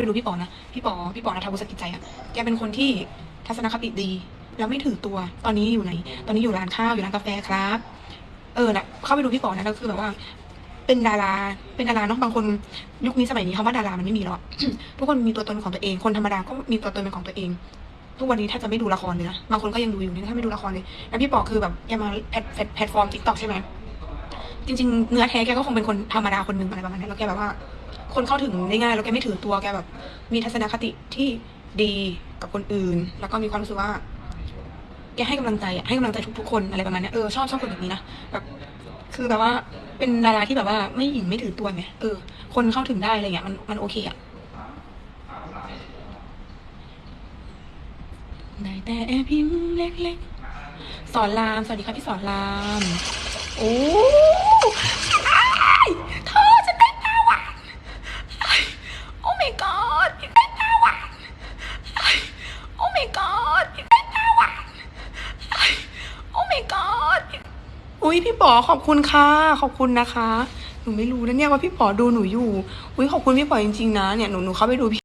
ไปดูพี่ปอนะพี่ปอพี่ปอนะทาวุสกิจใจอะแกเป็นคนที่ทัศนคติดี แล้วไม่ถือตัวตอนนี้อยู่ไหน ตอนนี้อยู่ร้านข้าวอยู่ร้านกาแฟครับ เออนะเข้าไปดูพี่ปอนะแล้วคือแบบว่า เป็นดาราเป็นดาราเนาะบางคนยุคนี้สมัยนี้คำว่าดารามันไม่มีแล้วอะทุกคนมีตัวตนของตัวเองคนธรรมดาก็มีตัวตนเป็นของตัวเองทุกวันนี้ถ้าจะไม่ดูละครเลยนะบางคนก็ยังดูอยู่นี่ถ้าไม่ดูละครเลยแล้วพี่ปอคือแบบแกมาแพลตแพลตแพลตฟอร์มทิกตอกใช่ไหมจริงๆ เนื้อแท้แกก็คงเป็นคนธรรมดาคนหนึ่งอะไรประมาณนั้แล้วแกแบบว่า คนเข้าถึงได้ง่ายแล้วแกไม่ถือตัวแกแบบ มีทัศนคติที่ดีกับคนอื่น แล้วก็มีความรู้สึกว่า แกให้กำลังใจให้กำลังใจทุกๆคนอะไรประมาณนี้เออชอบชอบคนแบบนี้นะแบบคือแบบว่าเป็นดาราที่แบบว่าไม่หยิ่งไม่ถือตัวไงเออ คนเข้าถึงได้อะไรเงี้ยมันมันโอเคอะได้แต่แอบพิมพ์เล็กๆสอนราม สวัสดีครับพี่สอนราม โอ้ายเธอจะเต้นหน้าหวานอ้ายโอ้ my god พี่เต้นหน้าหวานอ้ายโอ้ my god พี่เต้นหน้าหวานอ้ายโอ้ my god อุ้ยพี่ป๋อขอบคุณค่ะ ขอบคุณนะคะ หนูไม่รู้นะเนี่ยว่าพี่ป๋อดูหนูอยู่ อุ้ยขอบคุณพี่ป๋อจริงๆนะเนี่ยหนูหนูเข้าไปดูพี่